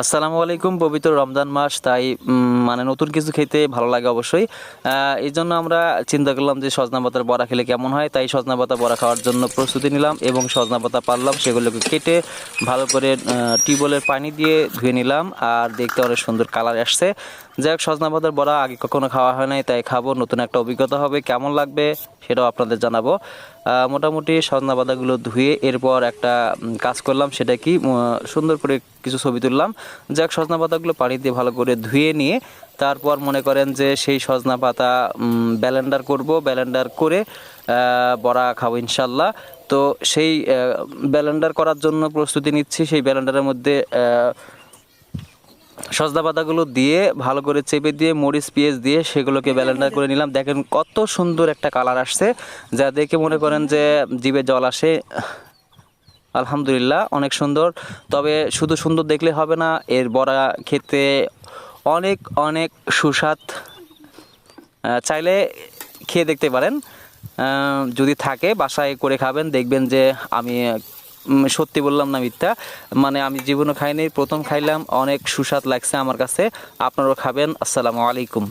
আসসালামু আলাইকুম, পবিত্র রমজান মাস, তাই মানে নতুন কিছু খেতে ভালো লাগে অবশ্যই। এই জন্য আমরা চিন্তা করলাম যে সজনা পাতার বড়া খেলে কেমন হয়, তাই সজনা পাতা বড়া খাওয়ার জন্য প্রস্তুতি নিলাম এবং সজনা পাতা পারলাম, সেগুলোকে কেটে ভালো করে টিউবওয়েলের পানি দিয়ে ধুয়ে নিলাম, আর দেখতে অনেক সুন্দর কালার আসছে। যাই হোক, সজনা পাতার বড়া আগে কখনো খাওয়া হয় নাই, তাই খাব, নতুন একটা অভিজ্ঞতা হবে, কেমন লাগবে সেটাও আপনাদের জানাব। মোটামুটি সজনা পাতাগুলো ধুয়ে এরপর একটা কাজ করলাম সেটা কি সুন্দর করে কিছু ছবি তুললাম। যাক, সজনা পাতাগুলো পানি দিয়ে ভালো করে ধুয়ে নিয়ে তারপর মনে করেন যে সেই সজনা পাতা ব্যালেন্ডার করব, ব্যালেন্ডার করে বড়া খাব ইনশাল্লাহ। তো সেই ব্যালেন্ডার করার জন্য প্রস্তুতি নিচ্ছি, সেই ব্যালেন্ডারের মধ্যে সজনা পাতাগুলো দিয়ে ভালো করে চেপে দিয়ে, মরিচ, পেঁয়াজ দিয়ে সেগুলোকে ব্যালেন্ডার করে নিলাম। দেখেন কত সুন্দর একটা কালার আসছে, যা দেখে মনে করেন যে জিভে জল আসে। আলহামদুলিল্লাহ, অনেক সুন্দর। তবে শুধু সুন্দর দেখলে হবে না, এর বড়া খেতে অনেক অনেক সুস্বাদ। চাইলে খেয়ে দেখতে পারেন। যদি থাকে, বাসায় করে খাবেন, দেখবেন যে আমি সত্যি বললাম না মিথ্যা। মানে আমি জীবনে খাইনি, প্রথম খাইলাম, অনেক সুস্বাদ লাগছে আমার কাছে। আপনারাও খাবেন, আসসালামু আলাইকুম।